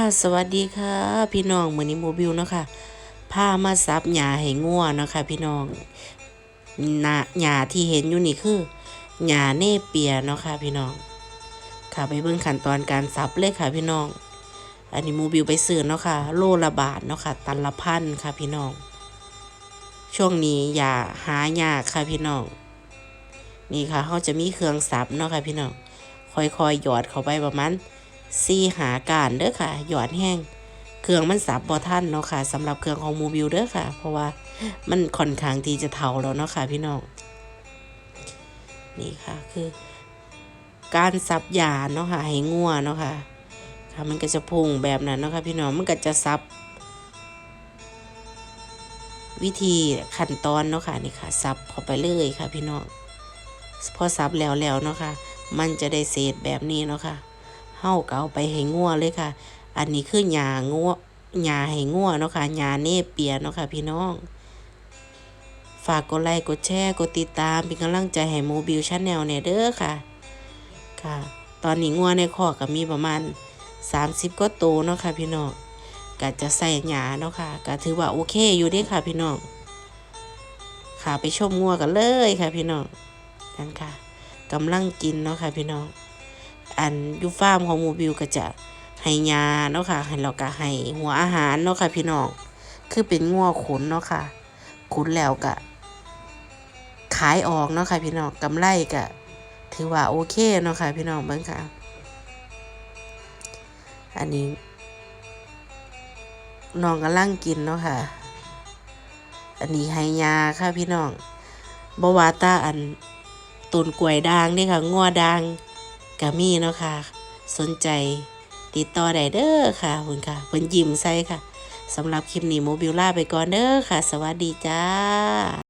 ค่ะ สวัสดีค่ะ พี่น้องมือนี้โมบิลนะค่ะพามาซับหญ้าให้งัวนะคะ พี่น้องนาหญ้าที่เห็นอยู่นี่คือหญ้าเน่เปียเนาะค่ะพี่น้อง ค่ะไปเบิ่งขั้นตอนการซับเลยค่ะพี่น้อง อันนี้โมบิลไปซื้อเนาะค่ะ โลละบาทเนาะค่ะ ตันละพันค่ะพี่น้อง ช่วงนี้อย่าหายากค่ะพี่น้อง นี่ค่ะเขาจะมีเครื่องซับเนาะค่ะพี่น้อง ค่อยๆหยอดเข้าไปประมาณ ซีหาการเด้อค่ะ หยอดแห้งเครื่องมันสับบอท่านเนาะค่ะสำหรับเครื่องของมูบิลเด้อค่ะ เพราะว่ามันค่อนข้างที่จะเท่าแล้วเนาะค่ะพี่น้องนี่ค่ะคือ การสับยาเนาะค่ะให้งัวเนาะค่ะค่ะมันก็จะพุ่งแบบนั้นเนาะค่ะพี่น้องมันก็จะซับวิธีขั้นตอนเนาะค่ะนี่ค่ะซับเข้าไปเลยค่ะพี่น้องพอซับแล้วแล้วเนาะค่ะ มันจะได้เศษแบบนี้เนาะค่ะ เฮาก็เอาไปให้งัวเลยค่ะ อันนี้คือหญ้างัวหญ้าให้งัวเนาะค่ะหญ้าเนเปียเนาะค่ะพี่น้อง ฝากกดไลค์กดแชร์กดติดตามเป็นกำลังใจให้โมบิลชาแนลเนี่ยเด้อค่ะ ค่ะ ตอนนี้งัวในคอกก็มีประมาณ 30ก็โตเนาะค่ะพี่น้องก็จะใส่หญ้าเนาะค่ะก็ถือว่าโอเคอยู่ด้ค่ะพี่น้อง ค่ะไปชมงัวกันเลยค่ะพี่น้องนั่นค่ะกำลังกินเนาะค่ะพี่น้อง อันยูฟาร์มของหมูบิวก็จะให้ยาเนาะค่ะให้เราก็ให้หัวอาหารเนาะค่ะพี่น้องคือเป็นงัวขุนเนาะค่ะขุนแล้วก็ขายออกเนาะค่ะพี่น้องกำไรก็ถือว่าโอเคเนาะค่ะพี่น้องเบิ่งค่ะ อันนี้น้องกำลังกินเนาะค่ะ อันนี้ให้ยาค่ะพี่น้องบวาตาอันตุนกล้วยด่างนี่ค่ะงัวด่าง กามีเนาะค่ะ สนใจติดต่อได้เด้อค่ะคุณค่ะเพิ่นยิ้มใส่ค่ะสำหรับคลิปนี้โมบิลล่าไปก่อนเด้อค่ะ สวัสดีจ้า